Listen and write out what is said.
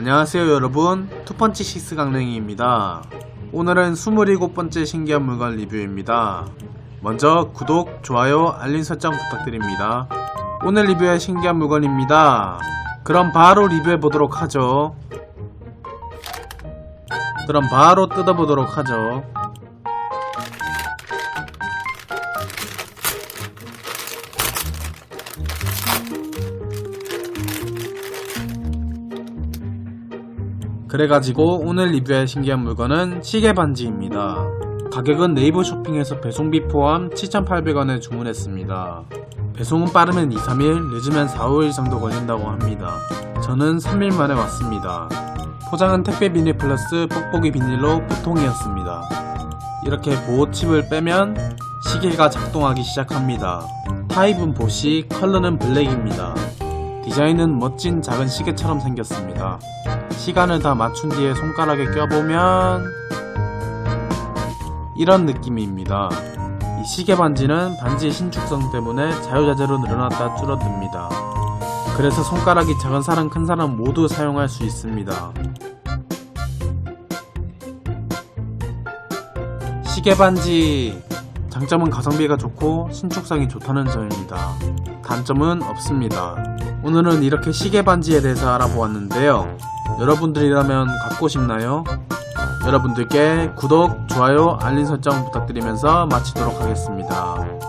안녕하세요 여러분. 투펀치 식스 강릉이입니다. 오늘은 27번째 신기한 물건 리뷰입니다. 먼저 구독, 좋아요, 알림 설정 부탁드립니다. 오늘 리뷰할 신기한 물건입니다. 그럼 바로 리뷰해 보도록 하죠. 그럼 바로 뜯어보도록 하죠 그래가지고 오늘 리뷰할 신기한 물건은 시계 반지입니다. 가격은 네이버 쇼핑에서 배송비 포함 7,800원에 주문했습니다. 배송은 빠르면 2, 3일, 늦으면 4, 5일 정도 걸린다고 합니다. 저는 3일 만에 왔습니다. 포장은 택배 비닐 플러스 뽁뽁이 비닐로 보통이었습니다. 이렇게 보호칩을 빼면 시계가 작동하기 시작합니다. 타입은 보시, 컬러는 블랙입니다. 디자인은 멋진 작은 시계처럼 생겼습니다. 시간을 다 맞춘 뒤에 손가락에 껴보면 이런 느낌입니다. 이 시계 반지는 반지의 신축성 때문에 자유자재로 늘어났다 줄어듭니다. 그래서 손가락이 작은 사람 큰 사람 모두 사용할 수 있습니다. 시계 반지 장점은 가성비가 좋고 신축성이 좋다는 점입니다. 단점은 없습니다. 오늘은 이렇게 시계 반지에 대해서 알아보았는데요. 여러분들이라면 갖고 싶나요? 여러분들께 구독, 좋아요, 알림 설정 부탁드리면서 마치도록 하겠습니다.